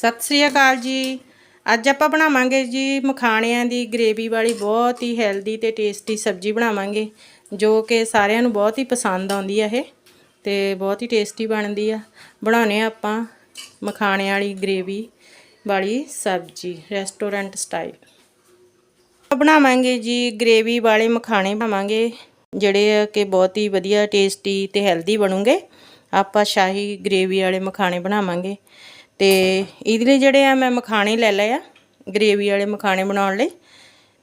ਸਤਿ ਸ੍ਰੀ ਅਕਾਲ ਜੀ। ਅੱਜ ਆਪਾਂ ਬਣਾਵਾਂਗੇ ਜੀ ਮਖਾਣਿਆਂ ਦੀ ਗ੍ਰੇਵੀ ਵਾਲੀ ਬਹੁਤ ਹੀ ਹੈਲਦੀ ਤੇ ਟੇਸਟੀ ਸਬਜ਼ੀ ਬਣਾਵਾਂਗੇ, ਜੋ ਕਿ ਸਾਰਿਆਂ ਨੂੰ ਬਹੁਤ ਹੀ ਪਸੰਦ ਆਉਂਦੀ ਆ ਇਹ ਤੇ ਬਹੁਤ ਹੀ ਟੇਸਟੀ ਬਣਦੀ ਆ। ਬਣਾਉਣੇ ਆ ਆਪਾਂ ਮਖਾਣਿਆਂ ਵਾਲੀ ਗ੍ਰੇਵੀ ਵਾਲੀ ਸਬਜ਼ੀ, ਰੈਸਟੋਰੈਂਟ ਸਟਾਈਲ। ਬਣਾਵਾਂਗੇ ਜੀ ਗ੍ਰੇਵੀ ਵਾਲੇ ਮਖਾਣੇ ਬਣਾਵਾਂਗੇ, ਜਿਹੜੇ ਆ ਕਿ ਬਹੁਤ ਹੀ ਵਧੀਆ ਟੇਸਟੀ ਤੇ ਹੈਲਦੀ ਬਣੂਗੇ। ਆਪਾਂ ਸ਼ਾਹੀ ਗ੍ਰੇਵੀ ਵਾਲੇ ਮਖਾਣੇ ਬਣਾਵਾਂਗੇ। ਤੇ ਇਹਦੇ ਲਈ ਜਿਹੜੇ ਆ ਮੈਂ ਮਖਾਣੇ ਲੈ ਲਏ ਆ ਗ੍ਰੇਵੀ ਵਾਲੇ ਮਖਾਣੇ ਬਣਾਉਣ ਲਈ।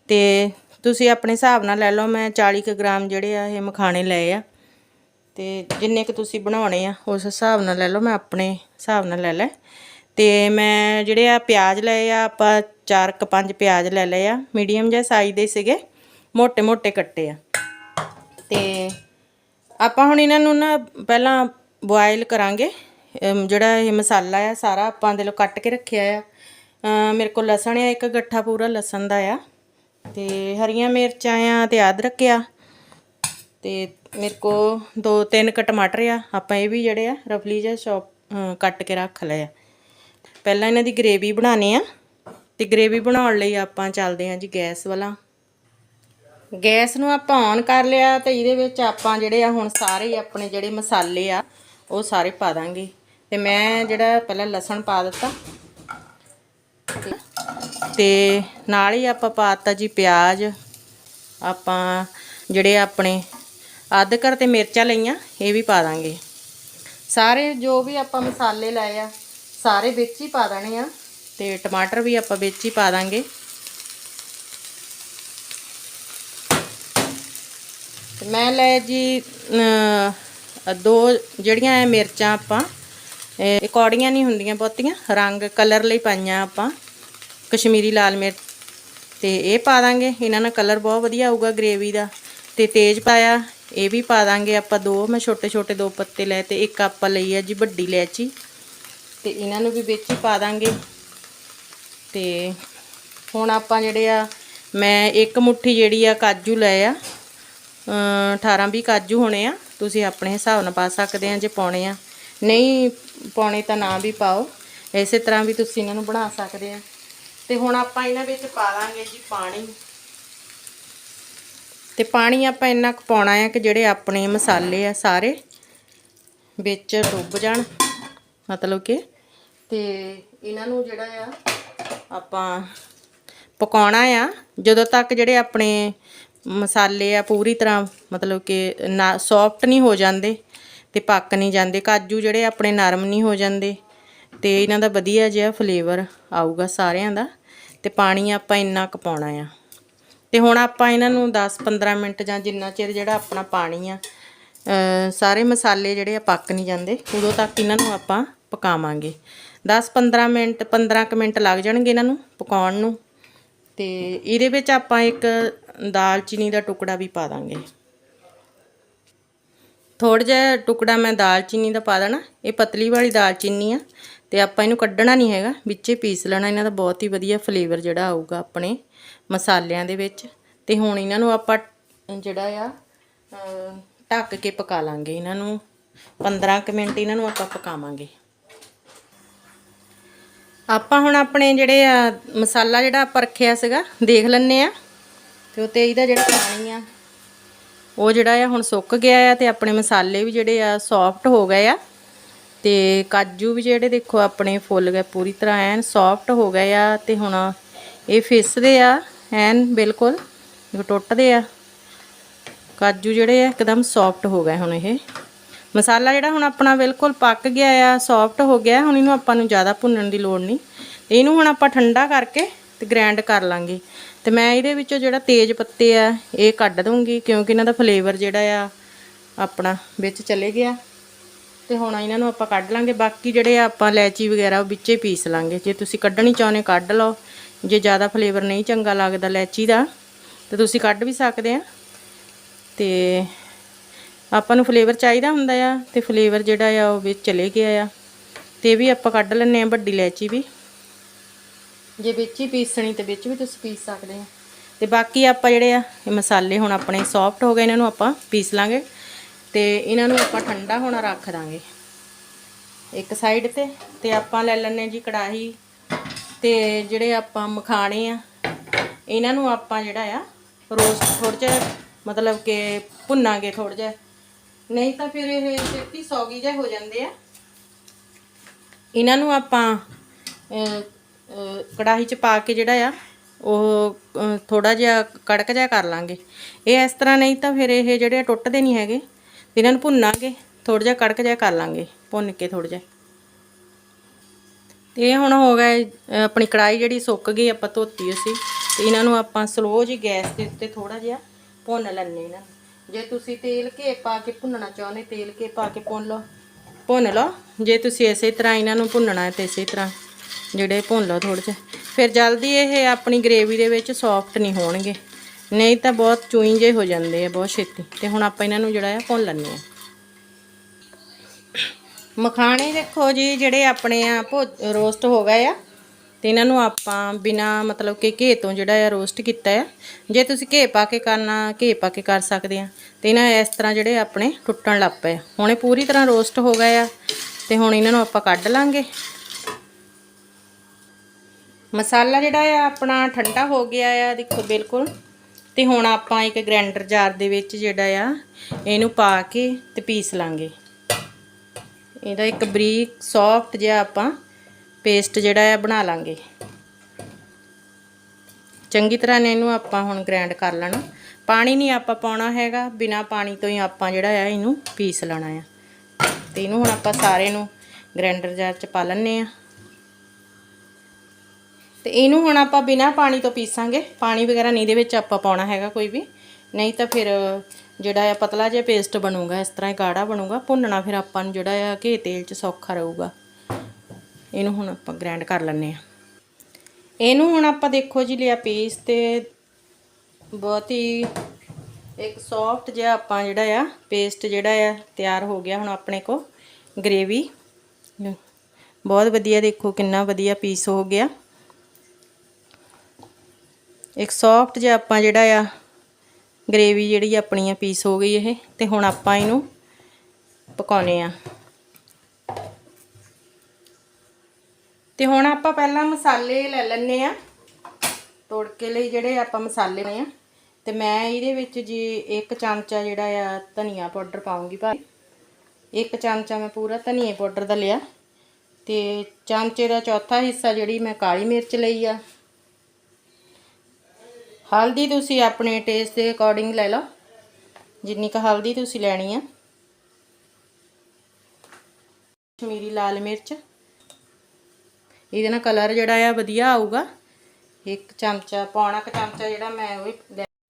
ਤੇ ਤੁਸੀਂ ਆਪਣੇ ਹਿਸਾਬ ਨਾਲ ਲੈ ਲਓ, ਮੈਂ 40 ਕ ਗ੍ਰਾਮ ਜਿਹੜੇ ਆ ਇਹ ਮਖਾਣੇ ਲਏ ਆ। ਤੇ ਜਿੰਨੇ ਕ ਤੁਸੀਂ ਬਣਾਉਣੇ ਆ, ਉਸ ਹਿਸਾਬ ਨਾਲ ਲੈ ਲਓ, ਮੈਂ ਆਪਣੇ ਹਿਸਾਬ ਨਾਲ ਲੈ ਲੈ ਤੇ ਮੈਂ ਜਿਹੜੇ ਆ ਪਿਆਜ਼ ਲਏ ਆ, ਆਪਾਂ ਚਾਰ ਕ ਪੰਜ ਪਿਆਜ਼ ਲੈ ਲਏ ਆ। ਮੀਡੀਅਮ ਜਿਹਾ ਸਾਈਜ਼ ਦੇ ਸੀਗੇ ਮੋٹے-ਮੋٹے ਕੱਟੇ ਆ। ਤੇ ਆਪਾਂ ਹੁਣ ਇਹਨਾਂ ਨੂੰ ਨਾ ਪਹਿਲਾਂ ਬੋਇਲ ਕਰਾਂਗੇ। ਜਿਹੜਾ ਇਹ ਮਸਾਲਾ ਆ, ਸਾਰਾ ਆਪਾਂ ਦੇ ਲੋ ਕੱਟ ਕੇ ਰੱਖਿਆ ਆ। ਮੇਰੇ ਕੋਲ ਲਸਣ ਆ, ਇੱਕ ਗੱਠਾ ਪੂਰਾ ਲਸਣ ਦਾ ਆ। ਤੇ ਹਰੀਆਂ ਮਿਰਚਾਂ ਆ, ਤੇ ਅਦਰਕ ਆ ਤੇ ਮੇਰੇ ਕੋ ਦੋ ਤਿੰਨ ਕ ਟਮਾਟਰ ਆ। ਆਪਾਂ ਇਹ ਵੀ ਜਿਹੜੇ ਆ, ਰਫਲੀ ਜਿਹਾ ਚੌਪ ਕੱਟ ਕੇ ਰੱਖ ਲਏ ਆ। ਪਹਿਲਾਂ ਇਹਨਾਂ ਦੀ ਗ੍ਰੇਵੀ ਬਣਾਉਣੀ ਆ। ਤੇ ਗ੍ਰੇਵੀ ਬਣਾਉਣ ਲਈ ਆਪਾਂ ਚੱਲਦੇ ਆ ਜੀ ਗੈਸ ਵਾਲਾ। ਗੈਸ ਨੂੰ ਆਪਾਂ ਔਨ ਕਰ ਲਿਆ ਤੇ ਇਹਦੇ ਵਿੱਚ ਆਪਾਂ ਜਿਹੜੇ ਆ ਹੁਣ ਸਾਰੇ ਆਪਣੇ ਜਿਹੜੇ ਮਸਾਲੇ ਆ, ਉਹ ਸਾਰੇ ਪਾ ਦਾਂਗੇ। ਤੇ ਮੈਂ ਜਿਹੜਾ ਪਹਿਲਾਂ ਲਸਣ ਪਾ ਦਿੱਤਾ। ਤੇ- ਨਾਲ ਹੀ ਆਪਾਂ ਪਾਤਾ ਜੀ ਪਿਆਜ਼। ਆਪਾਂ ਜਿਹੜੇ ਆਪਣੇ ਅਦਕਰ ਤੇ ਮਿਰਚਾਂ ਲਈਆਂ, ਇਹ ਵੀ ਪਾ ਦਾਂਗੇ। ਸਾਰੇ ਜੋ ਵੀ ਆਪਾਂ ਮਸਾਲੇ ਲਾਏ ਆ, ਸਾਰੇ ਵਿੱਚ ਹੀ ਪਾ ਦੇਣੇ ਆ। ਤੇ ਟਮਾਟਰ ਵੀ ਆਪਾਂ ਵਿੱਚ ਹੀ ਪਾ ਦਾਂਗੇ। ਮੈਂ ਲੈ ਜੀ ਦੋ ਜਿਹੜੀਆਂ ਇਹ ਮਿਰਚਾਂ ਆਪਾਂ ਇਹ ਕੌੜੀਆਂ ਨਹੀਂ ਹੁੰਦੀਆਂ ਬਹੁਤੀਆਂ, ਰੰਗ ਕਲਰ ਲਈ ਪਾਈਆਂ ਆਪਾਂ। ਕਸ਼ਮੀਰੀ ਲਾਲ ਮਿਰਚ ਤੇ ਇਹ ਪਾ ਦਾਂਗੇ। ਇਹਨਾਂ ਨਾਲ ਕਲਰ ਬਹੁਤ ਵਧੀਆ ਆਊਗਾ ਗ੍ਰੇਵੀ ਦਾ। ਤੇ ਤੇਜ ਪਾਇਆ, ਇਹ ਵੀ ਪਾ ਦਾਂਗੇ ਆਪਾਂ ਦੋ। ਮੈਂ ਛੋਟੇ ਛੋਟੇ ਦੋ ਪੱਤੇ ਲਏ ਤੇ ਇੱਕ ਆਪਾਂ ਲਈ ਆ ਜੀ ਵੱਡੀ ਇਲਾਇਚੀ। ਤੇ ਇਹਨਾਂ ਨੂੰ ਵੀ ਵਿੱਚ ਹੀ ਪਾ ਦਾਂਗੇ। ਤੇ ਹੁਣ ਆਪਾਂ ਜਿਹੜੇ ਆ, ਮੈਂ ਇੱਕ ਮੁੱਠੀ ਜਿਹੜੀ ਆ ਕਾਜੂ ਲਏ ਆ। 18 20 ਕਾਜੂ ਹੋਣੇ ਆ। ਤੁਸੀਂ ਆਪਣੇ ਹਿਸਾਬ ਨਾਲ ਪਾ ਸਕਦੇ ਆ ਜੇ ਪਾਉਣੇ ਆ। ਨਹੀਂ ਪਾਉਣੇ ਤਾਂ ਨਾ ਵੀ ਪਾਓ। ਇਸੇ ਤਰ੍ਹਾਂ ਵੀ ਤੁਸੀਂ ਇਹਨਾਂ ਨੂੰ ਬਣਾ ਸਕਦੇ ਆ। ਤੇ ਹੁਣ ਆਪਾਂ ਇਹਨਾਂ ਵਿੱਚ ਪਾ ਦਾਂਗੇ ਜੀ ਪਾਣੀ। ਤੇ ਪਾਣੀ ਆਪਾਂ ਇੰਨਾ ਕੁ ਪਾਉਣਾ ਆ ਕਿ ਜਿਹੜੇ ਆਪਣੇ ਮਸਾਲੇ ਆ ਸਾਰੇ ਵਿੱਚ ਡੁੱਬ ਜਾਣ। ਮਤਲਬ ਕਿ ਤੇ ਇਹਨਾਂ ਨੂੰ ਜਿਹੜਾ ਆ ਆਪਾਂ ਪਕਾਉਣਾ ਆ। ਜਦੋਂ ਤੱਕ ਜਿਹੜੇ ਆਪਣੇ ਮਸਾਲੇ ਆ ਪੂਰੀ ਤਰ੍ਹਾਂ ਮਤਲਬ ਕਿ ਨਾ ਸੌਫਟ ਨਹੀਂ ਹੋ ਜਾਂਦੇ। ਤੇ ਪੱਕ ਨਹੀਂ ਜਾਂਦੇ, ਕਾਜੂ ਜਿਹੜੇ ਆਪਣੇ ਨਰਮ ਨਹੀਂ ਹੋ ਜਾਂਦੇ। ਤੇ ਇਹਨਾਂ ਦਾ ਵਧੀਆ ਜਿਹਾ ਫਲੇਵਰ ਆਊਗਾ ਸਾਰਿਆਂ ਦਾ। ਤੇ ਪਾਣੀ ਆਪਾਂ ਇੰਨਾ ਕੁ ਪਾਉਣਾ ਆ। ਤੇ ਹੁਣ ਆਪਾਂ ਇਹਨਾਂ ਨੂੰ 10-15 ਮਿੰਟ ਜਾਂ ਜਿੰਨਾ ਚਿਰ ਜਿਹੜਾ ਆਪਣਾ ਪਾਣੀ ਆ ਸਾਰੇ ਮਸਾਲੇ ਜਿਹੜੇ ਆ ਪੱਕ ਨਹੀਂ ਜਾਂਦੇ, ਉਦੋਂ ਤੱਕ ਇਹਨਾਂ ਨੂੰ ਆਪਾਂ ਪਕਾਵਾਂਗੇ। 10-15 ਮਿੰਟ 15 ਕੁ ਮਿੰਟ ਲੱਗ ਜਾਣਗੇ ਇਹਨਾਂ ਨੂੰ ਪਕਾਉਣ ਨੂੰ। ਤੇ ਇਹਦੇ ਵਿੱਚ ਆਪਾਂ ਇੱਕ ਦਾਲਚੀਨੀ ਦਾ ਟੁਕੜਾ ਵੀ ਪਾ ਦਾਂਗੇ। ਥੋੜਾ ਜਿਹਾ ਟੁਕੜਾ ਮੈਂ ਦਾਲਚੀਨੀ ਦਾ ਪਾ ਦੇਣਾ। ਇਹ ਪਤਲੀ ਵਾਲੀ ਦਾਲਚੀਨੀ ਆ ਤੇ ਆਪਾਂ ਇਹਨੂੰ ਕੱਢਣਾ ਨਹੀਂ ਹੈਗਾ, ਵਿੱਚੇ ਪੀਸ ਲੈਣਾ। ਇਹਨਾਂ ਦਾ ਬਹੁਤ ਹੀ ਵਧੀਆ ਫਲੇਵਰ ਜਿਹੜਾ ਆਊਗਾ ਆਪਣੇ ਮਸਾਲਿਆਂ ਦੇ ਵਿੱਚ। ਤੇ ਹੁਣ ਇਹਨਾਂ ਨੂੰ ਆਪਾਂ ਜਿਹੜਾ ਆ ਢੱਕ ਕੇ ਪਕਾ ਲਾਂਗੇ। ਇਹਨਾਂ ਨੂੰ 15 ਕੁ ਮਿੰਟ ਇਹਨਾਂ ਨੂੰ ਆਪਾਂ ਪਕਾਵਾਂਗੇ। ਆਪਾਂ ਹੁਣ ਆਪਣੇ ਜਿਹੜੇ ਆ, ਮਸਾਲਾ ਜਿਹੜਾ ਆਪਾਂ ਰੱਖਿਆ ਸੀਗਾ, ਦੇਖ ਲੈਣੇ ਆ। ਤੇ ਉਹ ਇਹਦਾ ਜਿਹੜਾ ਪਾਣੀ ਆ ਉਹ ਜਿਹੜਾ ਆ ਹੁਣ ਸੁੱਕ ਗਿਆ ਆ ਤੇ ਆਪਣੇ ਮਸਾਲੇ ਵੀ ਜਿਹੜੇ ਆ ਸੌਫਟ ਹੋ ਗਏ ਆ। ਤੇ ਕਾਜੂ ਵੀ ਜਿਹੜੇ ਦੇਖੋ ਆਪਣੇ ਫੁੱਲ ਗਏ, ਪੂਰੀ ਤਰ੍ਹਾਂ ਐਨ ਸੌਫਟ ਹੋ ਗਏ ਆ ਤੇ ਹੁਣ ਇਹ ਫਿਸਦੇ ਆ ਐਨ ਬਿਲਕੁਲ ਟੁੱਟਦੇ ਆ। ਕਾਜੂ ਜਿਹੜੇ ਆ ਇੱਕਦਮ ਸੌਫਟ ਹੋ ਗਏ ਹੁਣ ਇਹ। ਮਸਾਲਾ ਜਿਹੜਾ ਹੁਣ ਆਪਣਾ ਬਿਲਕੁਲ ਪੱਕ ਗਿਆ ਆ ਸੌਫਟ ਹੋ ਗਿਆ, ਹੁਣ ਇਹਨੂੰ ਆਪਾਂ ਨੂੰ ਜ਼ਿਆਦਾ ਭੁੰਨਣ ਦੀ ਲੋੜ ਨਹੀਂ। ਇਹਨੂੰ ਹੁਣ ਆਪਾਂ ਠੰਡਾ ਕਰਕੇ ਤੇ ਗ੍ਰੈਂਡ ਕਰ ਲਾਂਗੇ। ਤੇ ਮੈਂ ਇਹਦੇ ਵਿੱਚੋਂ ਜਿਹੜਾ ਤੇਜ ਪੱਤੇ ਆ, ਇਹ ਕੱਢ ਦੂੰਗੀ ਕਿਉਂਕਿ ਇਹਨਾਂ ਦਾ ਫਲੇਵਰ ਜਿਹੜਾ ਆ, ਆਪਣਾ ਵਿੱਚ ਚਲੇ ਗਿਆ। ਤੇ ਹੁਣ ਇਹਨਾਂ ਨੂੰ ਆਪਾਂ ਕੱਢ ਲਾਂਗੇ। ਬਾਕੀ ਜਿਹੜੇ ਆ ਆਪਾਂ ਇਲਾਇਚੀ ਵਗੈਰਾ, ਉਹ ਵਿੱਚੇ ਪੀਸ ਲਾਂਗੇ। ਜੇ ਤੁਸੀਂ ਕੱਢਣੀ ਚਾਹੁੰਦੇ ਕੱਢ ਲਓ। ਜੇ ਜ਼ਿਆਦਾ ਫਲੇਵਰ ਨਹੀਂ ਚੰਗਾ ਲੱਗਦਾ ਲੈਚੀ ਦਾ, ਤੇ ਤੁਸੀਂ ਕੱਢ ਵੀ ਸਕਦੇ ਆ। ਤੇ ਆਪਾਂ ਨੂੰ ਫਲੇਵਰ ਚਾਹੀਦਾ ਹੁੰਦਾ ਆ, ਤੇ ਫਲੇਵਰ ਜਿਹੜਾ ਆ, ਉਹ ਵਿੱਚ ਚਲੇ ਗਿਆ ਆ। ਤੇ ਇਹ ਵੀ ਆਪਾਂ ਕੱਢ ਲੈਣੇ ਆ, ਵੱਡੀ ਇਲਾਇਚੀ ਵੀ। ਜੇ ਵਿੱਚ ਹੀ ਪੀਸਣੀ ਤੇ ਵਿੱਚ ਵੀ ਤੁਸੀਂ ਪੀਸ ਸਕਦੇ ਆ ਤੇ ਬਾਕੀ ਆਪਾਂ ਜਿਹੜੇ ਆ, ਇਹ ਮਸਾਲੇ ਹੁਣ ਆਪਣੇ ਸੌਫਟ ਹੋ ਗਏ, ਇਹਨਾਂ ਨੂੰ ਆਪਾਂ ਪੀਸ ਲਾਂਗੇ। ਤੇ ਇਹਨਾਂ ਨੂੰ ਆਪਾਂ ਠੰਡਾ ਹੋਣਾ ਰੱਖ ਦਾਂਗੇ। ਇੱਕ ਸਾਈਡ ਤੇ ਤੇ ਆਪਾਂ ਲੈ ਲੈਣੇ ਜੀ ਕੜਾਹੀ। ਤੇ ਜਿਹੜੇ ਆਪਾਂ ਮਖਾਣੇ ਆ, ਇਹਨਾਂ ਨੂੰ ਆਪਾਂ ਜਿਹੜਾ ਆ ਰੋਸਟ ਥੋੜਾ ਜਿਹਾ, ਮਤਲਬ ਕਿ ਭੁੰਨਾਂਗੇ ਥੋੜਾ ਜਿਹਾ। ਨਹੀਂ ਤਾਂ ਫਿਰ ਇਹ ਛੇਤੀ ਸੌਗੀ ਜਿਹੇ ਹੋ ਜਾਂਦੇ ਆ। ਇਹਨਾਂ ਨੂੰ ਆਪਾਂ ਕੜਾਹੀ 'ਚ ਪਾ ਕੇ ਜਿਹੜਾ ਆ, ਉਹ ਥੋੜਾ ਜਿਹਾ ਕੜਕ ਜਿਹਾ ਕਰ ਲਾਂਗੇ। ਇਹ ਇਸ ਤਰ੍ਹਾਂ ਨਹੀਂ ਤਾਂ ਫਿਰ ਇਹ ਜਿਹੜੇ ਆ ਟੁੱਟਦੇ ਨਹੀਂ ਹੈਗੇ ਇਹਨਾਂ ਨੂੰ ਭੁੰਨਾਂਗੇ ਥੋੜਾ ਜਿਹਾ ਕੜਕ ਜਿਹਾ ਕਰ ਲਾਂਗੇ, ਭੁੰਨ ਕੇ ਥੋੜਾ ਜਿਹਾ। ਤੇ ਇਹ ਹੁਣ ਹੋ ਗਿਆ ਆਪਣੀ ਕੜਾਈ ਜਿਹੜੀ ਸੁੱਕ ਗਈ, ਆਪਾਂ ਧੋਤੀ ਅਸੀਂ ਤੇ ਇਹਨਾਂ ਨੂੰ ਆਪਾਂ ਸਲੋ ਜੀ ਗੈਸ ਦੇ ਉੱਤੇ ਥੋੜਾ ਜਿਹਾ ਭੁੰਨ ਲੈਣੇ ਇਹਨਾਂ ਜੇ ਤੁਸੀਂ ਤੇਲ ਘੇ ਪਾ ਕੇ ਭੁੰਨਣਾ ਚਾਹੁੰਦੇ, ਤੇਲ ਘੇ ਪਾ ਕੇ ਭੁੰਨ ਲਓ। ਭੁੰਨ ਲਓ। ਜੇ ਤੁਸੀਂ ਇਸੇ ਤਰ੍ਹਾਂ ਇਹਨਾਂ ਨੂੰ ਭੁੰਨਣਾ ਹੈ, ਤੇ ਇਸੇ ਤਰ੍ਹਾਂ ਜਿਹੜੇ ਭੁੰਨ ਲਓ ਥੋੜੇ ਜਿਹਾ। ਫਿਰ ਜਲਦੀ ਇਹ ਆਪਣੀ ਗ੍ਰੇਵੀ ਦੇ ਵਿੱਚ ਸੌਫਟ ਨਹੀਂ ਹੋਣਗੇ। ਨਹੀਂ ਤਾਂ ਬਹੁਤ ਚੂਈ ਜਿਹੇ ਹੋ ਜਾਂਦੇ ਆ, ਬਹੁਤ ਛੇਤੀ। ਤੇ ਹੁਣ ਆਪਾਂ ਇਹਨਾਂ ਨੂੰ ਜਿਹੜਾ ਆ ਭੁੰਨ ਲੈਣੇ ਆ। ਮਖਾਣੇ ਦੇਖੋ ਜੀ, ਜਿਹੜੇ ਆਪਣੇ ਆ ਰੋਸਟ ਹੋ ਗਏ ਆ, ਤੇ ਇਹਨਾਂ ਨੂੰ ਆਪਾਂ ਬਿਨਾ ਮਤਲਬ ਕਿ ਘੇ ਤੋਂ ਜਿਹੜਾ ਆ ਰੋਸਟ ਕੀਤਾ ਆ। ਜੇ ਤੁਸੀਂ ਘੇ ਪਾ ਕੇ ਕਰਨਾ, ਘੇ ਪਾ ਕੇ ਕਰ ਸਕਦੇ ਆ। ਤੇ ਇਹਨਾਂ ਇਸ ਤਰ੍ਹਾਂ ਜਿਹੜੇ ਆਪਣੇ ਟੁੱਟਣ ਲੱਗ ਪਏ ਆ। ਹੁਣ ਇਹ ਪੂਰੀ ਤਰ੍ਹਾਂ ਰੋਸਟ ਹੋ ਗਏ ਆ, ਤੇ ਹੁਣ ਇਹਨਾਂ ਨੂੰ ਆਪਾਂ ਕੱਢ ਲਾਂਗੇ। ਮਸਾਲਾ ਜਿਹੜਾ ਆ ਆਪਣਾ ਠੰਡਾ ਹੋ ਗਿਆ ਆ, ਦੇਖੋ ਬਿਲਕੁਲ। ਤੇ ਹੁਣ ਆਪਾਂ ਇੱਕ ਗ੍ਰੈਂਡਰ ਜਾਰ ਦੇ ਵਿੱਚ ਜਿਹੜਾ ਆ, ਇਹਨੂੰ ਪਾ ਕੇ ਤੇ ਪੀਸ ਲਾਂਗੇ। ਇਹਦਾ ਇੱਕ ਬਰੀਕ ਸੌਫਟ ਜਿਹਾ ਆਪਾਂ ਪੇਸਟ ਜਿਹੜਾ ਆ ਬਣਾ ਲਾਂਗੇ। ਚੰਗੀ ਤਰ੍ਹਾਂ ਨੇ ਇਹਨੂੰ ਆਪਾਂ ਹੁਣ ਗ੍ਰੈਂਡ ਕਰ ਲੈਣਾ। ਪਾਣੀ ਨਹੀਂ ਆਪਾਂ ਪਾਉਣਾ ਹੈਗਾ, ਬਿਨਾ ਪਾਣੀ ਤੋਂ ਹੀ ਆਪਾਂ ਜਿਹੜਾ ਆ ਇਹਨੂੰ ਪੀਸ ਲੈਣਾ ਆ। ਤੇ ਇਹਨੂੰ ਹੁਣ ਆਪਾਂ ਸਾਰੇ ਨੂੰ ਗ੍ਰੈਂਡਰ ਜਾਰ ਚ ਪਾ ਲੈਣੇ ਆ। ਤੇ ਇਹਨੂੰ ਹੁਣ ਆਪਾਂ ਬਿਨਾ ਪਾਣੀ ਤੋਂ ਪੀਸਾਂਗੇ। ਪਾਣੀ ਵਗੈਰਾ ਨਹੀਂ ਦੇ ਵਿੱਚ ਆਪਾਂ ਪਾਉਣਾ ਹੈਗਾ ਕੋਈ ਵੀ। ਨਹੀਂ ਤਾਂ ਫਿਰ ਜਿਹੜਾ ਆ ਪਤਲਾ ਜਿਹਾ ਪੇਸਟ ਬਣੂਗਾ, ਇਸ ਤਰ੍ਹਾਂ ਹੀ ਗਾੜਾ ਬਣੂਗਾ, ਭੁੰਨਣਾ ਫਿਰ ਆਪਾਂ ਨੂੰ ਜਿਹੜਾ ਆ ਘੇ ਤੇਲ 'ਚ ਸੌਖਾ ਰਹੂਗਾ। ਇਹਨੂੰ ਹੁਣ ਆਪਾਂ ਗ੍ਰਾਈਂਡ ਕਰ ਲੈਂਦੇ ਆ ਇਹਨੂੰ ਹੁਣ ਆਪਾਂ ਦੇਖੋ ਜੀ ਲਿਆ ਪੀਸ ਤੇ ਬਹੁਤ ਹੀ ਇੱਕ ਸੌਫਟ ਜਿਹਾ ਆਪਾਂ ਜਿਹੜਾ ਆ ਪੇਸਟ ਜਿਹੜਾ ਆ ਤਿਆਰ ਹੋ ਗਿਆ ਹੁਣ ਆਪਣੇ ਕੋ ਗ੍ਰੇਵੀ ਬਹੁਤ ਵਧੀਆ ਦੇਖੋ ਕਿੰਨਾ ਵਧੀਆ ਪੀਸ ਹੋ ਗਿਆ। ਇੱਕ ਸੌਫਟ ਜਿਹਾ ਆਪਾਂ ਜਿਹੜਾ ਆ ਗ੍ਰੇਵੀ ਜਿਹੜੀ ਆਪਣੀ ਆ ਪੀਸ ਹੋ ਗਈ ਇਹ, ਤੇ ਹੁਣ ਆਪਾਂ ਇਹਨੂੰ ਪਕਾਉਨੇ ਆ। ਤੇ ਹੁਣ ਆਪਾਂ ਪਹਿਲਾਂ ਮਸਾਲੇ ਲੈ ਲੈਣੇ ਆ, ਤੋੜਕੇ ਲਈ ਜਿਹੜੇ ਆਪਾਂ ਮਸਾਲੇ ਨੇ ਆ। ਤੇ ਮੈਂ ਇਹਦੇ ਵਿੱਚ ਜੀ ਇੱਕ ਚਮਚਾ ਜਿਹੜਾ ਆ ਧਨੀਆ ਪਾਊਡਰ ਪਾਉਂਗੀ ਭਾਈ ਇੱਕ ਚਮਚਾ ਮੈਂ ਪੂਰਾ ਧਨੀਏ ਪਾਊਡਰ ਦਾ ਲਿਆ। ਤੇ ਚਮਚੇ ਦਾ ਚੌਥਾ ਹਿੱਸਾ ਜਿਹੜੀ ਮੈਂ ਕਾਲੀ ਮਿਰਚ ਲਈ ਆ ਹਲਦੀ ਤੁਸੀਂ ਆਪਣੇ ਟੇਸਟ ਦੇ ਅਕੋਰਡਿੰਗ ਲੈ ਲਓ। ਜਿੰਨੀ ਕੁ ਹਲਦੀ ਤੁਸੀਂ ਲੈਣੀ ਆ। ਕਸ਼ਮੀਰੀ ਲਾਲ ਮਿਰਚ। ਇਹਦੇ ਨਾਲ ਕਲਰ ਜਿਹੜਾ ਆ ਵਧੀਆ ਆਊਗਾ। ਇੱਕ ਚਮਚਾ, ਪੌਣਾ ਕੁ ਚਮਚਾ ਜਿਹੜਾ ਮੈਂ ਉਹ ਲੈ-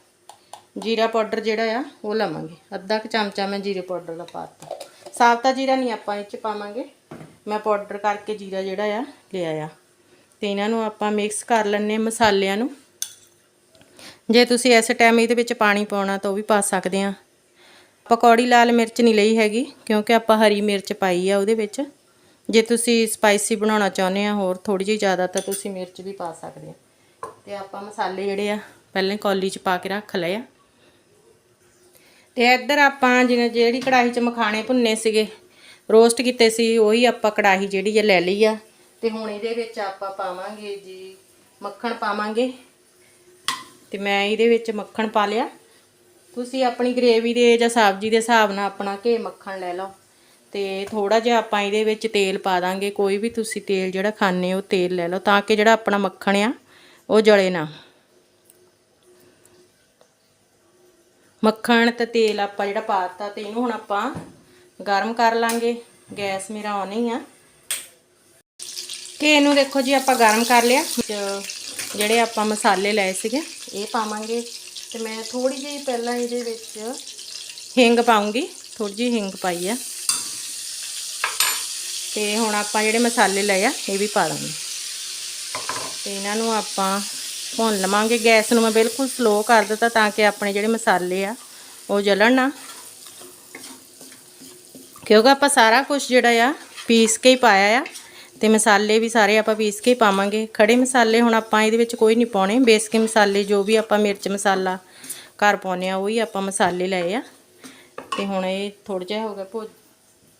ਜੀਰਾ ਪਾਊਡਰ ਜਿਹੜਾ ਆ, ਉਹ ਲਵਾਂਗੇ। ਅੱਧਾ ਕੁ ਚਮਚਾ ਮੈਂ ਜੀਰੇ ਪਾਊਡਰ ਦਾ ਪਾਤਾ ਸਾਫ਼ਤਾ ਜੀਰਾ ਨਹੀਂ ਆਪਾਂ ਇਹ ਚ ਪਾਵਾਂਗੇ। ਮੈਂ ਪਾਊਡਰ ਕਰਕੇ ਜੀਰਾ ਜਿਹੜਾ ਆ, ਲਿਆ ਆ। ਤੇ ਇਹਨਾਂ ਨੂੰ ਆਪਾਂ ਮਿਕਸ ਕਰ ਲੈਣੇ ਮਸਾਲਿਆਂ ਨੂੰ। ਜੇ ਤੁਸੀਂ ਇਸ ਟਾਈਮ ਇਹਦੇ ਵਿੱਚ ਪਾਣੀ ਪਾਉਣਾ ਤਾਂ ਉਹ ਵੀ ਪਾ ਸਕਦੇ ਆ ਪਕੌੜੀ ਲਾਲ ਮਿਰਚ ਨਹੀਂ ਲਈ ਹੈਗੀ, ਕਿਉਂਕਿ ਆਪਾਂ ਹਰੀ ਮਿਰਚ ਪਾਈ ਆ ਉਹਦੇ ਵਿੱਚ। ਜੇ ਤੁਸੀਂ ਸਪਾਈਸੀ ਬਣਾਉਣਾ ਚਾਹੁੰਦੇ ਆ ਹੋਰ ਥੋੜੀ ਜਿਹੀ ਜ਼ਿਆਦਾ ਤਾਂ ਤੁਸੀਂ ਮਿਰਚ ਵੀ ਪਾ ਸਕਦੇ ਆ। ਤੇ ਆਪਾਂ ਮਸਾਲੇ ਜਿਹੜੇ ਆ, ਪਹਿਲਾਂ ਕੌਲੀ 'ਚ ਪਾ ਕੇ ਰੱਖ ਲਏ ਆ। ਤੇ ਇੱਧਰ ਆਪਾਂ ਜਿਵੇਂ ਜਿਹੜੀ ਕੜਾਹੀ 'ਚ ਮਖਾਣੇ ਭੁੰਨੇ ਸੀਗੇ, ਰੋਸਟ ਕੀਤੇ ਸੀ, ਉਹੀ ਆਪਾਂ ਕੜਾਹੀ ਜਿਹੜੀ ਆ ਲੈ ਲਈ ਆ। ਤੇ ਹੁਣ ਇਹਦੇ ਵਿੱਚ ਆਪਾਂ ਪਾਵਾਂਗੇ ਜੀ, ਮੱਖਣ ਪਾਵਾਂਗੇ। ਤੇ ਮੈਂ ਇਹਦੇ ਵਿੱਚ ਮੱਖਣ ਪਾ ਲਿਆ। ਤੁਸੀਂ ਆਪਣੀ ਗ੍ਰੇਵੀ ਦੇ ਜਾਂ ਸਬਜ਼ੀ ਦੇ ਹਿਸਾਬ ਨਾਲ ਆਪਣਾ ਘੇ ਮੱਖਣ ਲੈ ਲਓ। ਤੇ ਥੋੜਾ ਜਿਹਾ ਆਪਾਂ ਇਹਦੇ ਵਿੱਚ ਤੇਲ ਪਾ ਦਾਂਗੇ। ਕੋਈ ਵੀ ਤੁਸੀਂ ਤੇਲ ਜਿਹੜਾ ਖਾਣੇ ਉਹ ਤੇਲ ਲੈ ਲਓ ਤਾਂ ਕਿ ਜਿਹੜਾ ਆਪਣਾ ਮੱਖਣ ਆ, ਉਹ ਜਲੇ ਨਾ। ਮੱਖਣ ਤੇ ਤੇਲ ਆਪਾਂ ਜਿਹੜਾ ਪਾਤਾ ਤੇ ਇਹਨੂੰ ਹੁਣ ਆਪਾਂ ਗਰਮ ਕਰ ਲਾਂਗੇ। ਗੈਸ ਮੇਰਾ ਆਨ ਹੀ ਆ। ਕਿ ਇਹਨੂੰ ਦੇਖੋ ਜੀ, ਆਪਾਂ ਗਰਮ ਕਰ ਲਿਆ। ਜਿਹੜੇ ਆਪਾਂ ਮਸਾਲੇ ਲਏ ਸੀਗੇ ਇਹ ਪਾਵਾਂਗੇ ਤੇ ਮੈਂ ਥੋੜੀ ਜਿਹੀ ਪਹਿਲਾਂ ਇਹਦੇ ਵਿੱਚ ਹਿੰਗ ਪਾਉਂਗੀ ਥੋੜੀ ਜਿਹੀ ਹਿੰਗ ਪਾਈ ਆ। ਤੇ ਹੁਣ ਆਪਾਂ ਜਿਹੜੇ ਮਸਾਲੇ ਲਏ ਆ, ਇਹ ਵੀ ਪਾ ਦਾਂਗੇ। ਤੇ ਇਹਨਾਂ ਨੂੰ ਆਪਾਂ ਭੁੰਨ ਲਵਾਂਗੇ। ਗੈਸ ਨੂੰ ਮੈਂ ਬਿਲਕੁਲ ਸਲੋ ਕਰ ਦਿੱਤਾ ਤਾਂ ਕਿ ਆਪਣੇ ਜਿਹੜੇ ਮਸਾਲੇ ਆ, ਉਹ ਜਲਣ ਨਾ। ਕਿਉਂਕਿ ਆਪਾਂ ਸਾਰਾ ਕੁਝ ਜਿਹੜਾ ਆ, ਪੀਸ ਕੇ ਹੀ ਪਾਇਆ ਆ। ਤੇ ਮਸਾਲੇ ਵੀ ਸਾਰੇ ਆਪਾਂ ਪੀਸ ਕੇ ਪਾਵਾਂਗੇ। ਖੜੇ ਮਸਾਲੇ ਹੁਣ ਆਪਾਂ ਇਹਦੇ ਵਿੱਚ ਕੋਈ ਨਹੀਂ ਪਾਉਣੇ। ਬੇਸਿਕ ਮਸਾਲੇ ਜੋ ਵੀ ਆਪਾਂ ਮਿਰਚ ਮਸਾਲਾ ਘਰ ਪਾਉਨੇ ਆ, ਉਹੀ ਆਪਾਂ ਮਸਾਲੇ ਲਏ ਆ। ਤੇ ਹੁਣ ਇਹ ਥੋੜਾ ਜਿਹਾ ਹੋ ਗਿਆ ਭੁੱਜ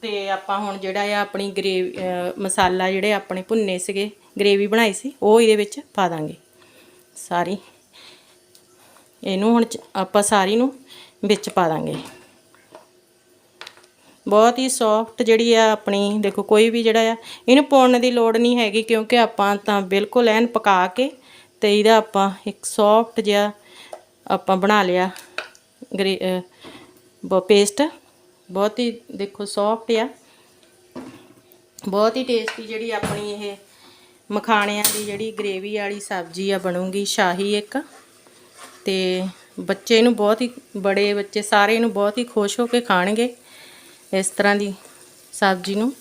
ਤੇ ਆਪਾਂ ਹੁਣ ਜਿਹੜਾ ਆ ਆਪਣੀ ਗ੍ਰੇਵੀ ਮਸਾਲਾ ਜਿਹੜੇ ਆਪਣੇ ਭੁੰਨੇ ਸੀਗੇ, ਗ੍ਰੇਵੀ ਬਣਾਈ ਸੀ, ਉਹ ਇਹਦੇ ਵਿੱਚ ਪਾ ਦਾਂਗੇ। ਸਾਰੀ। ਇਹਨੂੰ ਹੁਣ ਆਪਾਂ ਸਾਰੀ ਨੂੰ ਵਿੱਚ ਪਾ ਦਾਂਗੇ। ਬਹੁਤ ਹੀ ਸੌਫਟ ਜਿਹੜੀ ਆ ਆਪਣੀ, ਦੇਖੋ ਕੋਈ ਵੀ ਜਿਹੜਾ ਆ, ਇਹਨੂੰ ਪਾਉਣ ਦੀ ਲੋੜ ਨਹੀਂ ਹੈਗੀ ਕਿਉਂਕਿ ਆਪਾਂ ਤਾਂ ਬਿਲਕੁਲ ਐਨ ਪਕਾ ਕੇ ਤੇ ਇਹਦਾ ਆਪਾਂ ਇੱਕ ਸੌਫਟ ਜਿਹਾ ਆਪਾਂ ਬਣਾ ਲਿਆ, ਗਰੇ ਪੇਸਟ ਬਹੁਤ ਹੀ ਦੇਖੋ ਸੌਫਟ ਆ। ਬਹੁਤ ਹੀ ਟੇਸਟੀ ਜਿਹੜੀ ਆਪਣੀ ਇਹ ਮਖਾਣਿਆਂ ਦੀ ਜਿਹੜੀ ਗ੍ਰੇਵੀ ਵਾਲੀ ਸਬਜ਼ੀ ਆ ਬਣੂਗੀ, ਸ਼ਾਹੀ ਇੱਕ। ਤੇ ਬੱਚੇ ਨੂੰ ਬਹੁਤ ਹੀ, ਬੜੇ ਬੱਚੇ ਸਾਰੇ ਇਹਨੂੰ ਬਹੁਤ ਹੀ ਖੁਸ਼ ਹੋ ਕੇ ਖਾਣਗੇ। ਇਸ ਤਰ੍ਹਾਂ ਦੀ ਸਬਜ਼ੀ ਨੂੰ।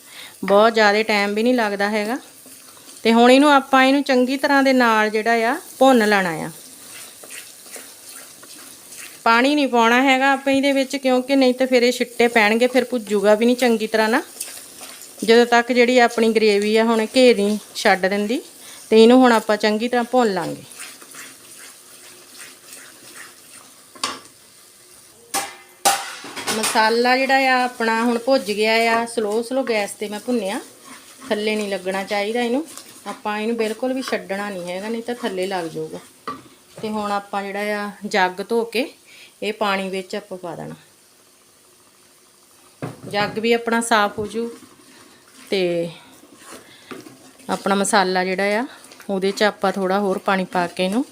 ਬਹੁਤ ਜ਼ਿਆਦਾ ਟਾਈਮ ਵੀ ਨਹੀਂ ਲੱਗਦਾ ਹੈਗਾ। ਤੇ ਹੁਣ ਇਹਨੂੰ ਆਪਾਂ ਇਹਨੂੰ ਚੰਗੀ ਤਰ੍ਹਾਂ ਦੇ ਨਾਲ ਜਿਹੜਾ ਆ, ਭੁੰਨ ਲੈਣਾ ਆ। ਪਾਣੀ ਨਹੀਂ ਪਾਉਣਾ ਹੈਗਾ ਆਪਾਂ ਇਹਦੇ ਵਿੱਚ, ਕਿਉਂਕਿ ਨਹੀਂ ਤਾਂ ਫਿਰ ਇਹ ਛਿੱਟੇ ਪੈਣਗੇ, ਫਿਰ ਭੁੱਜੂਗਾ ਵੀ ਨਹੀਂ ਚੰਗੀ ਤਰ੍ਹਾਂ ਨਾ। ਜਦੋਂ ਤੱਕ ਜਿਹੜੀ ਆਪਣੀ ਗ੍ਰੇਵੀ ਆ, ਹੁਣ ਘੇ ਨਹੀਂ ਛੱਡ ਦਿੰਦੀ, ਤੇ ਇਹਨੂੰ ਹੁਣ ਆਪਾਂ ਚੰਗੀ ਤਰ੍ਹਾਂ ਭੁੰਨ ਲਾਂਗੇ। ਮਸਾਲਾ ਜਿਹੜਾ ਆ, ਆਪਣਾ ਹੁਣ ਭੁੱਜ ਗਿਆ ਆ ਸਲੋ ਸਲੋ ਗੈਸ ਤੇ ਮੈਂ ਭੁੰਨਿਆ। ਥੱਲੇ ਨਹੀਂ ਲੱਗਣਾ ਚਾਹੀਦਾ ਇਹਨੂੰ। ਆਪਾਂ ਇਹਨੂੰ ਬਿਲਕੁਲ ਵੀ ਛੱਡਣਾ ਨਹੀਂ ਹੈਗਾ, ਨਹੀਂ ਤਾਂ ਥੱਲੇ ਲੱਗ ਜਾਊਗਾ। ਤੇ ਹੁਣ ਆਪਾਂ ਜਿਹੜਾ ਆ, ਜੱਗ ਧੋ ਕੇ ਇਹ ਪਾਣੀ ਵਿੱਚ ਆਪਾਂ ਪਾ ਦੇਣਾ। ਜੱਗ ਵੀ ਆਪਣਾ ਸਾਫ਼ ਹੋ ਜੂ ਤੇ ਆਪਣਾ ਮਸਾਲਾ ਜਿਹੜਾ ਆ, ਉਹਦੇ 'ਚ ਆਪਾਂ ਥੋੜਾ ਹੋਰ ਪਾਣੀ ਪਾ ਕੇ ਇਹਨੂੰ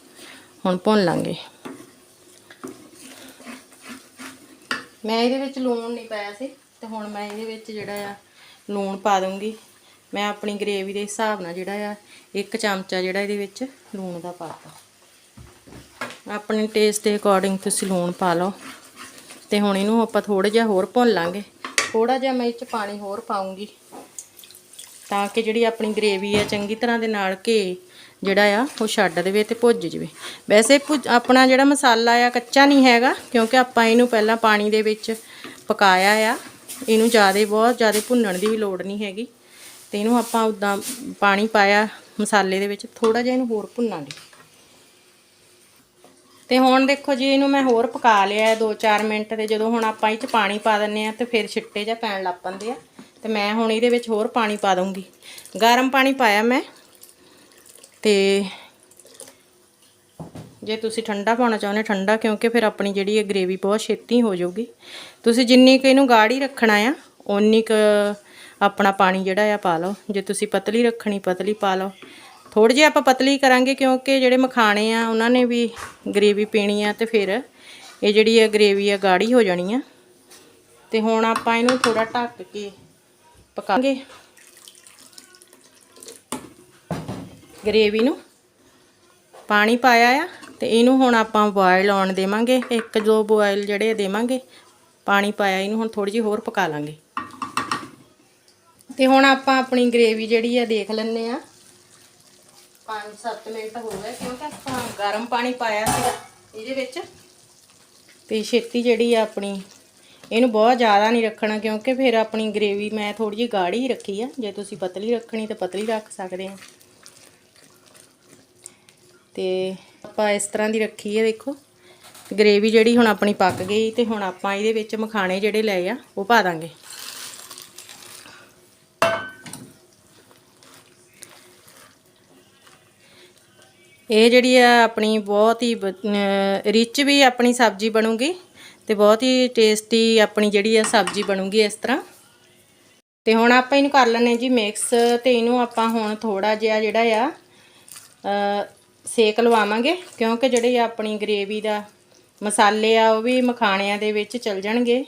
ਹੁਣ ਭੁੰਨ ਲਾਂਗੇ। ਮੈਂ ਇਹਦੇ ਵਿੱਚ ਲੂਣ ਨਹੀਂ ਪਾਇਆ ਸੀ ਤੇ ਹੁਣ ਮੈਂ ਇਹਦੇ ਵਿੱਚ ਜਿਹੜਾ ਆ ਲੂਣ ਪਾ ਦੂੰਗੀ ਮੈਂ ਆਪਣੀ ਗ੍ਰੇਵੀ ਦੇ ਹਿਸਾਬ ਨਾਲ ਜਿਹੜਾ ਆ ਇੱਕ ਚਮਚਾ ਜਿਹੜਾ ਇਹਦੇ ਵਿੱਚ ਲੂਣ ਦਾ ਪਾਤਾ ਆਪਣੇ ਟੇਸਟ ਦੇ ਅਕੋਰਡਿੰਗ ਤੁਸੀਂ ਲੂਣ ਪਾ ਲਓ ਤੇ ਹੁਣ ਇਹਨੂੰ ਆਪਾਂ ਥੋੜਾ ਜਿਹਾ ਹੋਰ ਭੁੰਨ ਲਾਂਗੇ। ਥੋੜਾ ਜਿਹਾ ਮੈਂ ਇਹ ਚ ਪਾਣੀ ਹੋਰ ਪਾਉਂਗੀ ਤਾਂ ਕਿ ਜਿਹੜੀ ਆਪਣੀ ਗ੍ਰੇਵੀ ਆ ਚੰਗੀ ਤਰ੍ਹਾਂ ਦੇ ਨਾਲ ਘੇ ਜਿਹੜਾ ਆ, ਉਹ ਛੱਡ ਦੇਵੇ ਤੇ ਭੁੱਜ ਜਵੇ। ਵੈਸੇ ਭੁੱਜ- ਆਪਣਾ ਜਿਹੜਾ ਮਸਾਲਾ ਆ, ਕੱਚਾ ਨਹੀਂ ਹੈਗਾ, ਕਿਉਂਕਿ ਆਪਾਂ ਇਹਨੂੰ ਪਹਿਲਾਂ ਪਾਣੀ ਦੇ ਵਿੱਚ ਪਕਾਇਆ ਆ। ਇਹਨੂੰ ਜ਼ਿਆਦਾ, ਬਹੁਤ ਜ਼ਿਆਦਾ ਭੁੰਨਣ ਦੀ ਵੀ ਲੋੜ ਨਹੀਂ ਹੈਗੀ। ਤੇ ਇਹਨੂੰ ਆਪਾਂ ਉਦਾਂ ਪਾਣੀ ਪਾਇਆ ਮਸਾਲੇ ਦੇ ਵਿੱਚ ਥੋੜਾ ਜਿਹਾ ਇਹਨੂੰ ਹੋਰ ਭੁੰਨਾਂਗੇ। ਤੇ ਹੁਣ ਦੇਖੋ ਜੀ, ਇਹਨੂੰ ਮੈਂ ਹੋਰ ਪਕਾ ਲਿਆ ਹੈ 2-4 ਮਿੰਟ ਤੇ। ਜਦੋਂ ਹੁਣ ਆਪਾਂ ਇਹ ਚ ਪਾਣੀ ਪਾ ਦਿੰਨੇ ਆ ਤੇ ਫਿਰ ਛਿੱਟੇ ਜਾਂ ਪੈਣ ਲੱਗ ਪੈਂਦੇ ਆ। ਤੇ ਮੈਂ ਹੁਣ ਇਹਦੇ ਵਿੱਚ ਹੋਰ ਪਾਣੀ ਪਾ ਦੂੰਗੀ ਗਰਮ ਪਾਣੀ ਪਾਇਆ ਮੈਂ। ਤੇ ਜੇ ਤੁਸੀਂ ਠੰਡਾ ਪਾਉਣਾ ਚਾਹੁੰਦੇ ਠੰਡਾ, ਕਿਉਂਕਿ ਫਿਰ ਆਪਣੀ ਜਿਹੜੀ ਇਹ ਗ੍ਰੇਵੀ ਬਹੁਤ ਛੇਤੀ ਹੋ ਜਾਊਗੀ। ਤੁਸੀਂ ਜਿੰਨੀ ਕੁ ਇਹਨੂੰ ਗਾੜੀ ਰੱਖਣਾ ਆ, ਓਨੀ ਕੁ ਆਪਣਾ ਪਾਣੀ ਜਿਹੜਾ ਆ ਪਾ ਲਓ। ਜੇ ਤੁਸੀਂ ਪਤਲੀ ਰੱਖਣੀ, ਪਤਲੀ ਪਾ ਲਓ। ਥੋੜੀ ਜਿਹੀ ਆਪਾਂ ਪਤਲੀ ਕਰਾਂਗੇ, ਕਿਉਂਕਿ ਜਿਹੜੇ ਮਖਾਣੇ ਆ, ਉਹਨਾਂ ਨੇ ਵੀ ਗ੍ਰੇਵੀ ਪੀਣੀ ਆ ਤੇ ਫਿਰ ਇਹ ਜਿਹੜੀ ਆ ਗ੍ਰੇਵੀ ਆ ਗਾੜੀ ਹੋ ਜਾਣੀ ਆ। ਤੇ ਹੁਣ ਆਪਾਂ ਇਹਨੂੰ ਥੋੜਾ ਢੱਕ ਕੇ ਪਕਾਵਾਂਗੇ ਗਰੇਵੀ ਨੂੰ ਪਾਣੀ ਪਾਇਆ ਆ ਤੇ ਇਹਨੂੰ ਹੁਣ ਆਪਾਂ ਬੋਇਲ ਆਉਣ ਦੇਵਾਂਗੇ। ਇੱਕ ਦੋ ਬੋਇਲ ਜਿਹੜੇ ਦੇਵਾਂਗੇ। ਪਾਣੀ ਪਾਇਆ, ਇਹਨੂੰ ਹੁਣ ਥੋੜੀ ਜਿਹੀ ਹੋਰ ਪਕਾ ਲਾਂਗੇ। ਤੇ ਹੁਣ ਆਪਾਂ ਆਪਣੀ ਗਰੇਵੀ ਜਿਹੜੀ ਆ ਦੇਖ ਲੈਂਦੇ ਆ। 5-7 ਮਿੰਟ ਹੋ ਗਏ, ਕਿਉਂਕਿ ਆਪਾਂ ਗਰਮ ਪਾਣੀ ਪਾਇਆ ਸੀ ਇਹਦੇ ਵਿੱਚ। ਤੇ ਛੇਤੀ ਜਿਹੜੀ ਆ ਆਪਣੀ, ਇਹਨੂੰ ਬਹੁਤ ਜ਼ਿਆਦਾ ਨਹੀਂ ਰੱਖਣਾ, ਕਿਉਂਕਿ ਫਿਰ ਆਪਣੀ ਗਰੇਵੀ ਮੈਂ ਥੋੜੀ ਜਿਹੀ ਗਾੜੀ ਰੱਖੀ ਆ। ਜੇ ਤੁਸੀਂ ਪਤਲੀ ਰੱਖਣੀ, ਤਾਂ ਪਤਲੀ ਰੱਖ ਸਕਦੇ ਆ। ਤੇ ਆਪਾਂ ਇਸ ਤਰ੍ਹਾਂ ਦੀ ਰੱਖੀ ਹੈ ਦੇਖੋ। ਗ੍ਰੇਵੀ ਜਿਹੜੀ ਹੁਣ ਆਪਣੀ ਪੱਕ ਗਈ ਤੇ ਹੁਣ ਆਪਾਂ ਇਹਦੇ ਵਿੱਚ ਮਖਾਣੇ ਜਿਹੜੇ ਲਏ ਆ, ਉਹ ਪਾ ਦਾਂਗੇ। ਇਹ ਜਿਹੜੀ ਆ ਆਪਣੀ ਬਹੁਤ ਹੀ ਰਿਚ ਵੀ ਆਪਣੀ ਸਬਜ਼ੀ ਬਣੂਗੀ ਤੇ ਬਹੁਤ ਹੀ ਟੇਸਟੀ ਆਪਣੀ ਜਿਹੜੀ ਆ ਸਬਜ਼ੀ ਬਣੂਗੀ ਇਸ ਤਰ੍ਹਾਂ। ਤੇ ਹੁਣ ਆਪਾਂ ਇਹਨੂੰ ਕਰ ਲੈਣੇ ਜੀ ਮਿਕਸ ਤੇ ਇਹਨੂੰ ਆਪਾਂ ਹੁਣ ਥੋੜਾ ਜਿਹਾ ਜਿਹੜਾ ਆ ਸੇਕ ਲਵਾਵਾਂਗੇ, ਕਿਉਂਕਿ ਜਿਹੜੇ ਆਪਣੀ ਗ੍ਰੇਵੀ ਦਾ ਮਸਾਲੇ ਆ, ਉਹ ਵੀ ਮਖਾਣਿਆਂ ਦੇ ਵਿੱਚ ਚਲ ਜਾਣਗੇ।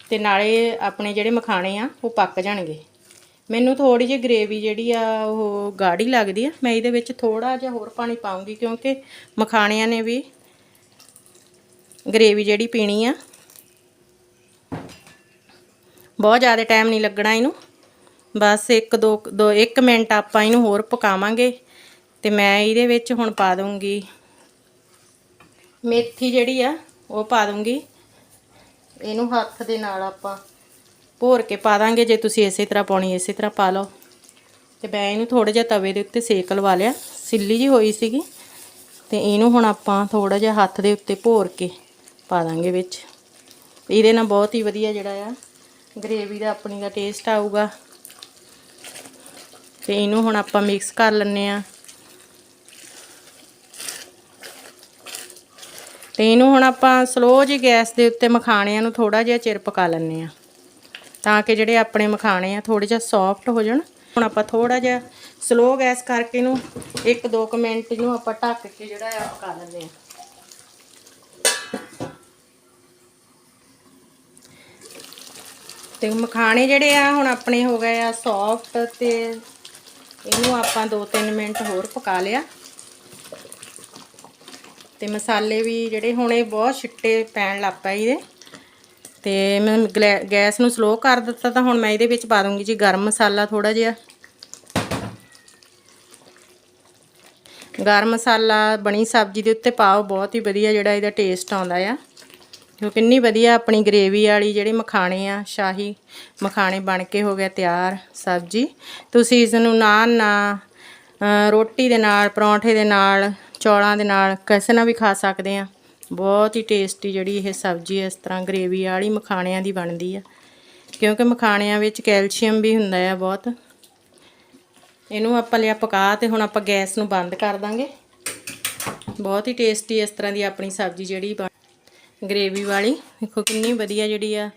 ਤੇ ਨਾਲੇ ਆਪਣੇ ਜਿਹੜੇ ਮਖਾਣੇ ਆ, ਉਹ ਪੱਕ ਜਾਣਗੇ। ਮੈਨੂੰ ਥੋੜੀ ਜਿਹੀ ਗ੍ਰੇਵੀ ਜਿਹੜੀ ਆ, ਉਹ ਗਾੜੀ ਲੱਗਦੀ ਆ। ਮੈਂ ਇਹਦੇ ਵਿੱਚ ਥੋੜਾ ਜਿਹਾ ਹੋਰ ਪਾਣੀ ਪਾਉਂਗੀ, ਕਿਉਂਕਿ ਮਖਾਣਿਆਂ ਨੇ ਵੀ ਗ੍ਰੇਵੀ ਜਿਹੜੀ ਪੀਣੀ ਆ, ਬਹੁਤ ਜ਼ਿਆਦਾ ਟਾਈਮ ਨਹੀਂ ਲੱਗਣਾ ਇਹਨੂੰ। ਬਸ ਇੱਕ ਦੋ ਦੋ ਇੱਕ ਮਿੰਟ ਆਪਾਂ ਇਹਨੂੰ ਹੋਰ ਪਕਾਵਾਂਗੇ ਤੇ ਮੈਂ ਇਹਦੇ ਵਿੱਚ ਹੁਣ ਪਾ ਦੂੰਗੀ ਮੇਥੀ ਜਿਹੜੀ ਆ, ਉਹ ਪਾ ਦੂੰਗੀ ਇਹਨੂੰ ਹੱਥ ਦੇ ਨਾਲ ਆਪਾਂ ਭੋਰ ਕੇ ਪਾ ਦਾਂਗੇ, ਜੇ ਤੁਸੀਂ ਇਸੇ ਤਰ੍ਹਾਂ ਪਾਉਣੀ, ਇਸੇ ਤਰ੍ਹਾਂ ਪਾ ਲਓ। ਤੇ ਮੈਂ ਇਹਨੂੰ ਥੋੜਾ ਜਿਹਾ ਤਵੇ ਦੇ ਉੱਤੇ ਸੇਕ ਲਵਾ ਲਿਆ। ਸਿੱਲੀ ਜੀ ਹੋਈ ਸੀਗੀ। ਤੇ ਇਹਨੂੰ ਹੁਣ ਆਪਾਂ ਥੋੜਾ ਜਿਹਾ ਹੱਥ ਦੇ ਉੱਤੇ ਭੋਰ ਕੇ ਪਾ ਦਾਂਗੇ ਵਿੱਚ। ਇਹਦੇ ਨਾਲ ਬਹੁਤ ਹੀ ਵਧੀਆ ਜਿਹੜਾ ਆ, ਗ੍ਰੇਵੀ ਦਾ ਆਪਣੀ ਦਾ ਟੇਸਟ ਆਊਗਾ। ਤੇ ਇਹਨੂੰ ਹੁਣ ਆਪਾਂ ਮਿਕਸ ਕਰ ਲੈਂਦੇ ਆ ਤੇ ਇਹਨੂੰ ਹੁਣ ਆਪਾਂ ਸਲੋ ਜੀ ਗੈਸ ਦੇ ਉੱਤੇ ਮਖਾਣਿਆਂ ਨੂੰ ਥੋੜਾ ਜਿਹਾ ਚਿਰ ਪਕਾ ਲੈਂਦੇ ਆ ਤਾਂ ਕਿ ਜਿਹੜੇ ਆਪਣੇ ਮਖਾਣੇ ਆ ਥੋੜੇ ਜਿਹਾ ਸੌਫਟ ਹੋ ਜਾਣ। ਹੁਣ ਆਪਾਂ ਥੋੜਾ ਜਿਹਾ ਸਲੋ ਗੈਸ ਕਰਕੇ ਇਹਨੂੰ 1-2 ਮਿੰਟ ਇਹਨੂੰ ਆਪਾਂ ਢੱਕ ਕੇ ਜਿਹੜਾ ਆ ਪਕਾ ਲੈਂਦੇ ਆ ਤੇ ਮਖਾਣੇ ਜਿਹੜੇ ਆ ਹੁਣ ਆਪਣੇ ਹੋ ਗਏ ਆ ਸੌਫਟ ਤੇ ਇਹਨੂੰ ਆਪਾਂ 2-3 ਮਿੰਟ ਹੋਰ ਪਕਾ ਲਿਆ। ਤੇ ਮਸਾਲੇ ਵੀ ਜਿਹੜੇ ਹੁਣ ਇਹ ਬਹੁਤ ਛਿੱਟੇ ਪੈਣ ਲੱਗ ਪਏ ਇਹਦੇ। ਤੇ ਮੈਂ ਗਲੈ- ਗੈਸ ਨੂੰ ਸਲੋ ਕਰ ਦਿੱਤਾ ਤਾਂ ਹੁਣ ਮੈਂ ਇਹਦੇ ਵਿੱਚ ਪਾ ਦੂੰਗੀ ਜੀ ਗਰਮ ਮਸਾਲਾ ਥੋੜਾ ਜਿਹਾ। ਗਰਮ ਮਸਾਲਾ ਬਣੀ ਸਬਜ਼ੀ ਦੇ ਉੱਤੇ ਪਾਓ, ਬਹੁਤ ਹੀ ਵਧੀਆ ਜਿਹੜਾ ਇਹਦਾ ਟੇਸਟ ਆਉਂਦਾ ਆ। ਜੋ ਕਿੰਨੀ ਵਧੀਆ ਆਪਣੀ ਗ੍ਰੇਵੀ ਵਾਲੀ ਜਿਹੜੇ ਮਖਾਣੇ ਆ, ਸ਼ਾਹੀ ਮਖਾਣੇ ਬਣ ਕੇ ਹੋ ਗਿਆ ਤਿਆਰ ਸਬਜ਼ੀ। ਤੁਸੀਂ ਇਸ ਨੂੰ ਨਾਨ ਨਾ ਰੋਟੀ ਦੇ ਨਾਲ, ਪਰੌਂਠੇ ਦੇ ਨਾਲ, ਚੌਲਾਂ ਦੇ ਨਾਲ ਕਿਸੇ ਨਾਲ ਵੀ ਖਾ ਸਕਦੇ ਆ। ਬਹੁਤ ਹੀ ਟੇਸਟੀ ਜਿਹੜੀ ਇਹ ਸਬਜ਼ੀ ਇਸ ਤਰ੍ਹਾਂ ਗ੍ਰੇਵੀ ਵਾਲੀ ਮਖਾਣਿਆਂ ਦੀ ਬਣਦੀ ਆ। ਕਿਉਂਕਿ ਮਖਾਣਿਆਂ ਵਿੱਚ ਕੈਲਸ਼ੀਅਮ ਵੀ ਹੁੰਦਾ ਆ ਬਹੁਤ। ਇਹਨੂੰ ਆਪਾਂ ਲਿਆ ਪਕਾ ਤੇ ਹੁਣ ਆਪਾਂ ਗੈਸ ਨੂੰ ਬੰਦ ਕਰ ਦਾਂਗੇ। ਬਹੁਤ ਹੀ ਟੇਸਟੀ ਇਸ ਤਰ੍ਹਾਂ ਦੀ ਆਪਣੀ ਸਬਜ਼ੀ ਜਿਹੜੀ ਬਣ ਗ੍ਰੇਵੀ ਵਾਲੀ। ਦੇਖੋ ਕਿੰਨੀ ਵਧੀਆ ਜਿਹੜੀ ਆ।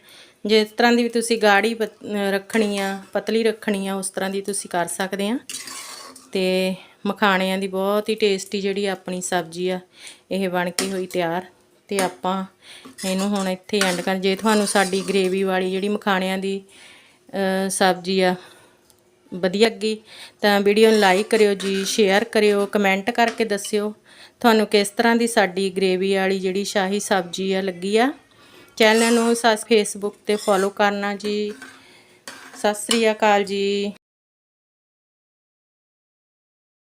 ਜਿਸ ਤਰ੍ਹਾਂ ਦੀ ਵੀ ਤੁਸੀਂ ਗਾੜੀ ਪਤ- ਰੱਖਣੀ ਆ, ਪਤਲੀ ਰੱਖਣੀ ਆ, ਉਸ ਤਰ੍ਹਾਂ ਦੀ ਤੁਸੀਂ ਕਰ ਸਕਦੇ ਆ। ਤੇ ਮਖਾਣਿਆਂ ਦੀ ਬਹੁਤ ਹੀ ਟੇਸਟੀ ਜਿਹੜੀ ਆਪਣੀ ਸਬਜ਼ੀ ਆ, ਇਹ ਬਣ ਕੇ ਹੋਈ ਤਿਆਰ। ਤੇ ਆਪਾਂ ਇਹਨੂੰ ਹੁਣ ਇੱਥੇ ਐਂਡ ਕਰ, ਜੇ ਤੁਹਾਨੂੰ ਸਾਡੀ ਗ੍ਰੇਵੀ ਵਾਲੀ ਜਿਹੜੀ ਮਖਾਣਿਆਂ ਦੀ ਸਬਜ਼ੀ ਆ ਵਧੀਆ ਲੱਗੀ, ਤਾਂ ਵੀਡੀਓ ਨੂੰ ਲਾਈਕ ਕਰਿਓ ਜੀ ਸ਼ੇਅਰ ਕਰਿਓ ਕਮੈਂਟ ਕਰਕੇ ਦੱਸਿਓ। ਤੁਹਾਨੂੰ ਕਿਸ ਤਰ੍ਹਾਂ ਦੀ ਸਾਡੀ ਗ੍ਰੇਵੀ ਵਾਲੀ ਜਿਹੜੀ ਸ਼ਾਹੀ ਸਬਜ਼ੀ ਆ ਲੱਗੀ ਆ? ਚੈਨਲ ਨੂੰ ਸਸ ਫੇਸਬੁੱਕ ਤੇ ਫੋਲੋ ਕਰਨਾ ਜੀ। ਸਤਿ ਸ੍ਰੀ ਅਕਾਲ ਜੀ।